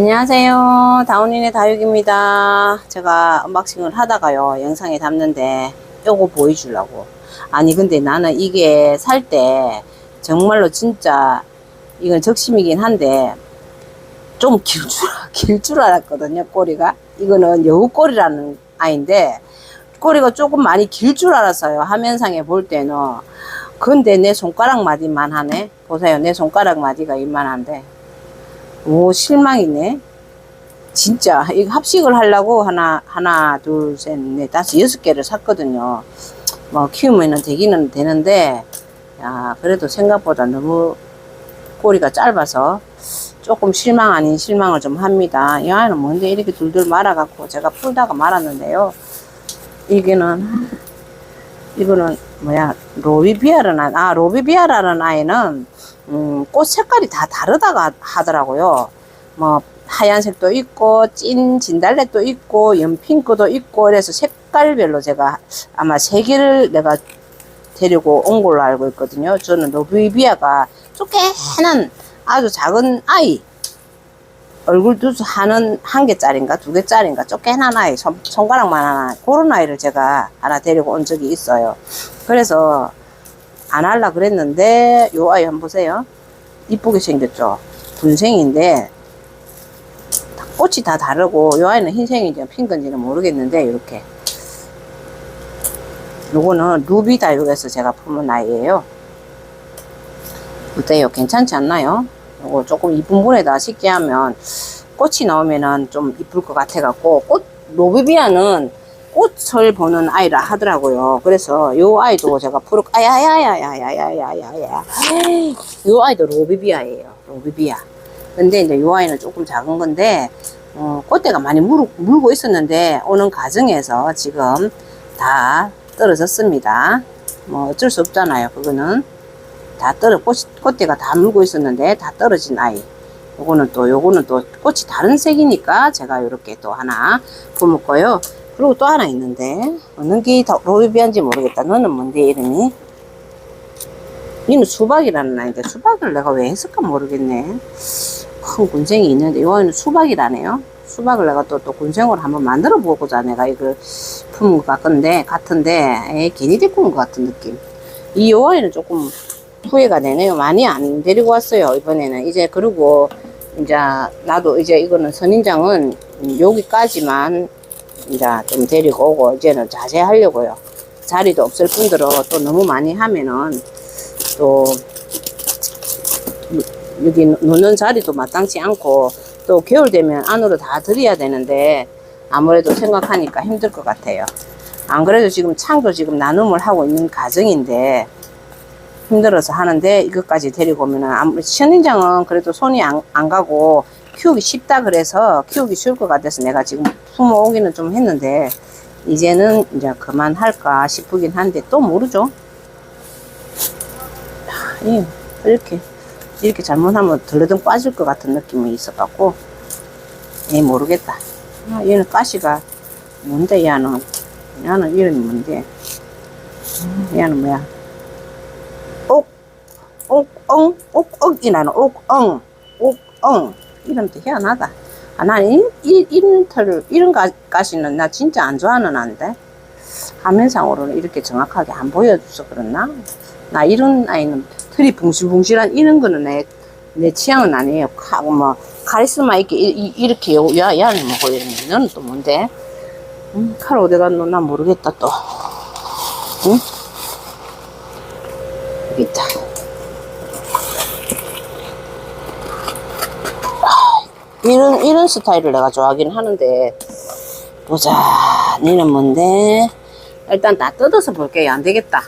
안녕하세요. 다운인의 다육입니다. 제가 언박싱을 하다가요, 영상에 담는데, 요거 보여주려고. 아니, 근데 나는 이게 살 때, 정말로 진짜, 이건 적심이긴 한데, 좀 길 줄, 길 줄 알았거든요, 꼬리가. 이거는 여우 꼬리라는 아이인데, 꼬리가 조금 많이 길 줄 알았어요, 화면상에 볼 때는. 근데 내 손가락 마디만 하네. 보세요, 내 손가락 마디가 이만한데. 오, 실망이네. 진짜, 이거 합식을 하려고 하나, 하나, 둘, 셋, 넷, 다섯, 여섯 개를 샀거든요. 뭐, 키우면은 되기는 되는데, 야, 그래도 생각보다 너무 꼬리가 짧아서 조금 실망 아닌 실망을 좀 합니다. 이 아이는 뭔데 이렇게 둘둘 말아갖고 제가 풀다가 말았는데요. 이게는, 이거는 뭐야, 로비비아라는, 아, 로비비아라는 아이는 음, 꽃 색깔이 다 다르다가 하더라고요. 뭐 하얀색도 있고 찐 진달래도 있고 연핑크도 있고 그래서 색깔별로 제가 아마 세 개를 내가 데리고 온 걸로 알고 있거든요. 저는 로비비아가 쪼개는 아주 작은 아이 얼굴 두수 하는 한 개짜리인가 두 개짜리인가 쪼개난 아이 손, 손가락만 하나 그런 아이를 제가 하나 데리고 온 적이 있어요. 그래서 안 할라 그랬는데 요 아이 한번 보세요. 이쁘게 생겼죠? 분생인데 꽃이 다 다르고 요 아이는 흰색인지 핑크인지는 모르겠는데 이렇게. 요거는 루비 다육에서 제가 품은 아이예요. 어때요? 괜찮지 않나요 요거 조금 이쁜 물에다 식게 하면 꽃이 나오면은 좀 이쁠 것 같아 갖고 꽃 로비비아는 꽃을 보는 아이라 하더라고요. 그래서 요 아이도 제가 푸르 아야야야야야야야야야 요 아이도 로비비아예요. 로비비아. 근데 이제 요 아이는 조금 작은 건데 어, 꽃대가 많이 물, 물고 있었는데 오는 과정에서 지금 다 떨어졌습니다. 뭐 어쩔 수 없잖아요. 그거는 다 떨어 꽃, 꽃대가 다 물고 있었는데 다 떨어진 아이. 요거는 또 요거는 또 꽃이 다른 색이니까 제가 이렇게 또 하나 품었고요. 그리고 또 하나 있는데 어느 게 로비비안지 모르겠다. 너는 뭔데 이름이? 니는 수박이라는 아이인데 수박을 내가 왜 했을까 모르겠네. 큰 군생이 있는데 이거는 수박이라네요. 수박을 내가 또, 또 군생으로 한번 만들어 보고자 내가 이걸 품은 것 같건데 같은데 에이, 괜히 데리고 온 것 같은 느낌. 이 요아이는 조금 후회가 되네요. 많이 안 데리고 왔어요 이번에는 이제 그리고 이제 나도 이제 이거는 선인장은 여기까지만 이제 좀 데리고 오고 이제는 자제하려고요. 자리도 없을 뿐더러 또 너무 많이 하면은 또 여기 놓는 자리도 마땅치 않고 또 겨울 되면 안으로 다 들여야 되는데 아무래도 생각하니까 힘들 것 같아요. 안 그래도 지금 창도 지금 나눔을 하고 있는 과정인데 힘들어서 하는데 이것까지 데리고 오면은 아무 선인장은 그래도 손이 안, 안 가고 키우기 쉽다 그래서 키우기 쉬울 것 같아서 내가 지금 품어오기는 좀 했는데 이제는 이제 그만할까 싶으긴 한데 또 모르죠. 예, 이렇게 이렇게 잘못하면 덜러덩 빠질 것 같은 느낌이 있어갖고 예 모르겠다. 아, 얘는 가시가 뭔데 얘는 얘는 이름이 뭔데 음, 얘는 뭐야 옥, 옥, 엉, 옥, 억이 나는 옥, 엉, 옥, 엉 이름도 희한하다. 아, 난 이, 이, 이런 털, 이런 가, 가시는 나 진짜 안 좋아하는 아인데. 화면상으로는 이렇게 정확하게 안 보여줘서 그렇나? 나 이런 아이는 털이 붕실붕실한 이런 거는 내, 내 취향은 아니에요. 카, 뭐, 카리스마 있게 이, 이, 렇게 요, 야, 야는 뭐 보이는 너는 또 뭔데? 음, 칼 어디 갔노? 난 모르겠다, 또. 응? 여기 있다. 이런, 이런 스타일을 내가 좋아하긴 하는데, 보자. 니는 뭔데? 일단 다 뜯어서 볼게요. 안 되겠다.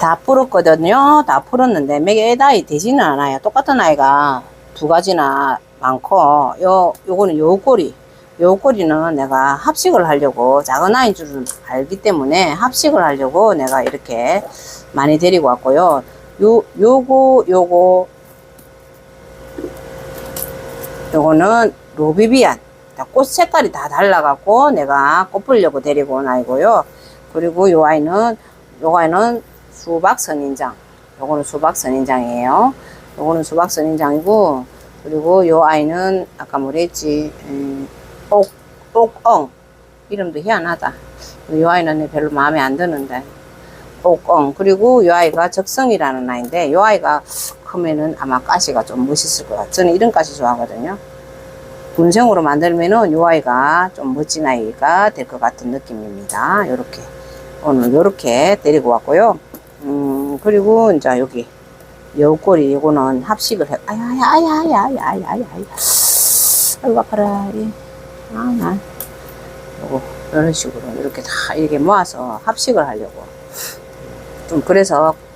다 풀었거든요. 다 풀었는데, 매개 애다이 되지는 않아요. 똑같은 아이가 두 가지나 많고, 요, 요거는 요 꼬리. 요 꼬리는 내가 합식을 하려고, 작은 아이인 줄은 알기 때문에 합식을 하려고 내가 이렇게 많이 데리고 왔고요. 요, 요거, 요거, 요거는 로비비안. 꽃 색깔이 다 달라갖고 내가 꽃 보려고 데리고 온 아이고요. 그리고 요 아이는, 요 아이는 수박 선인장. 요거는 수박 선인장이에요. 요거는 수박 선인장이고 그리고 요 아이는 아까 뭐랬지 음, 옥, 옥엉 이름도 희한하다 요 아이는 별로 마음에 안 드는데 옥엉 그리고 요 아이가 적성이라는 아이인데 요 아이가 크면은 아마 가시가 좀 멋있을 것 같아요 저는 이런 가시 좋아하거든요. 분생으로 만들면은 요 아이가 좀 멋진 아이가 될 것 같은 느낌입니다. 요렇게. 오늘 요렇게 데리고 왔고요. 음 그리고 이제 여기 여우꼬리 이거는 합식을 해. 아야야야야야야야 아이고 아파라. 예. 아 나. 요거 이런 식으로 이렇게 다 이렇게 모아서 합식을 하려고. 좀 그래서 음,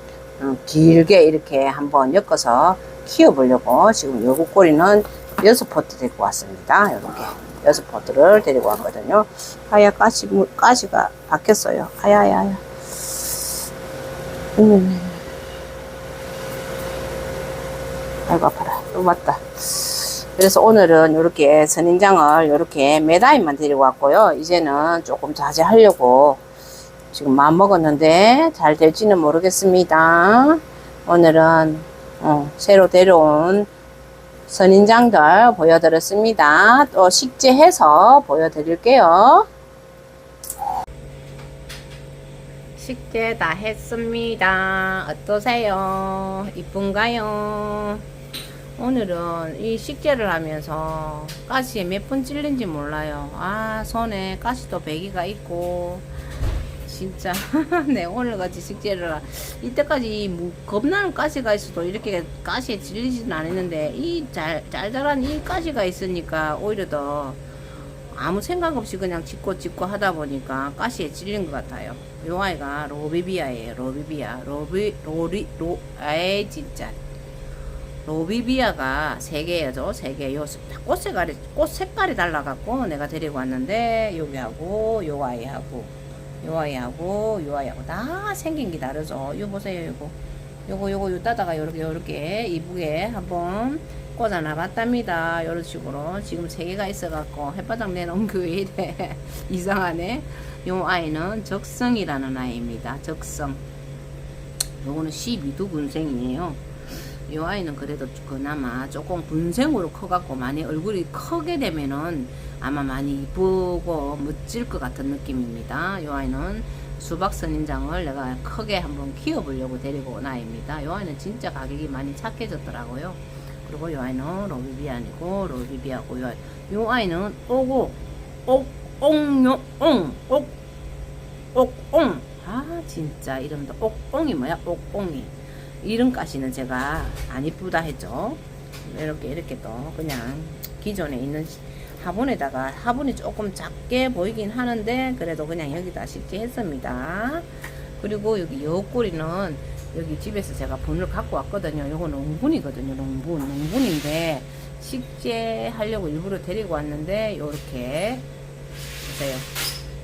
길게 이렇게 한번 엮어서 키워보려고 지금 요거 꼬리는 여섯 포트 데리고 왔습니다. 이렇게 여섯 포트를 데리고 왔거든요. 아야 물- 가시가 바뀌었어요. 아야야야. 음. 아이고 아파라. 또 맞다. 그래서 오늘은 이렇게 선인장을 이렇게 메다임만 데리고 왔고요. 이제는 조금 자제하려고 지금 마음 먹었는데 잘 될지는 모르겠습니다. 오늘은 어, 새로 데려온 선인장들 보여드렸습니다. 또 식재해서 보여드릴게요. 식재 다 했습니다. 어떠세요? 이쁜가요? 오늘은 이 식재를 하면서 가시에 몇 번 찔린지 몰라요. 아, 손에 가시도 배기가 있고, 진짜, 네, 오늘같이 식재를, 하- 이때까지 뭐 겁나는 가시가 있어도 이렇게 가시에 찔리지는 않았는데, 이 잘, 짤짤한 이 가시가 있으니까 오히려 더 아무 생각 없이 그냥 짚고 짚고 하다 보니까 가시에 찔린 것 같아요. 요 아이가 로비비아예요. 로비비아. 로비, 로리, 로, 에이, 진짜. 로비비아가 세 개죠. 세 개. 요 꽃 색깔이 꽃 색깔이 달라갖고 내가 데리고 왔는데 여기하고 요 아이하고 요 아이하고 요 아이하고 다 생긴 게 다르죠. 요 보세요. 요거 요거 요거 요 따다가 요렇게 요렇게 이쁘게 한번 꽂아 놔 봤답니다. 요런 식으로 지금 세 개가 있어갖고 햇바닥 내놓은 그왜 이래 이상하네. 요 아이는 적성이라는 아이입니다. 적성. 요거는 12두 군생이에요. 이 아이는 그래도 그나마 조금 분생으로 커갖고 많이 얼굴이 크게 되면은 아마 많이 이쁘고 멋질 것 같은 느낌입니다. 이 아이는 수박 선인장을 내가 크게 한번 키워보려고 데리고 온 아이입니다. 이 아이는 진짜 가격이 많이 착해졌더라고요. 그리고 이 아이는 로비비안이고 로비비아고 이 아이. 이 아이는 오고 옥 옥요 옹옥 옥옹 아 진짜 이름도 옥옹이 뭐야 옥옹이 이름 가시는 제가 안 이쁘다 했죠. 이렇게 이렇게 또 그냥 기존에 있는 시- 화분에다가 화분이 조금 작게 보이긴 하는데 그래도 그냥 여기다 식재했습니다. 그리고 여기 여우꼬리는 여기 집에서 제가 분을 갖고 왔거든요. 요거 농분이거든요. 농분 농분인데 식재하려고 일부러 데리고 왔는데 요렇게 보세요.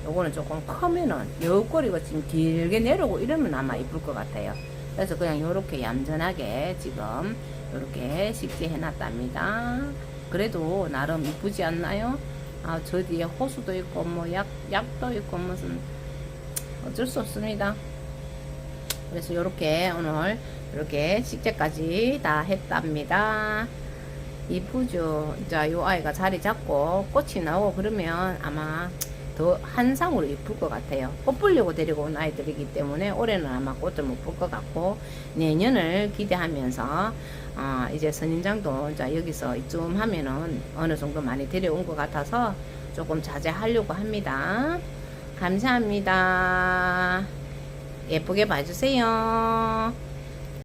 요거는 조금 크면은 여우꼬리가 지금 길게 내려오고 이러면 아마 이쁠 것 같아요. 그래서 그냥 요렇게 얌전하게 지금 요렇게 식재해 놨답니다. 그래도 나름 이쁘지 않나요? 아, 저 뒤에 호수도 있고 뭐 약, 약도 있고 무슨 어쩔 수 없습니다. 그래서 요렇게 오늘 이렇게 식재까지 다 했답니다. 이쁘죠? 자, 요 아이가 자리 잡고 꽃이 나오고 그러면 아마 더 한상으로 이쁠 것 같아요. 꽃 보려고 데리고 온 아이들이기 때문에 올해는 아마 꽃을 못 볼 것 같고 내년을 기대하면서 어, 이제 선인장도 자 여기서 이쯤 하면은 어느 정도 많이 데려온 것 같아서 조금 자제하려고 합니다. 감사합니다. 예쁘게 봐주세요.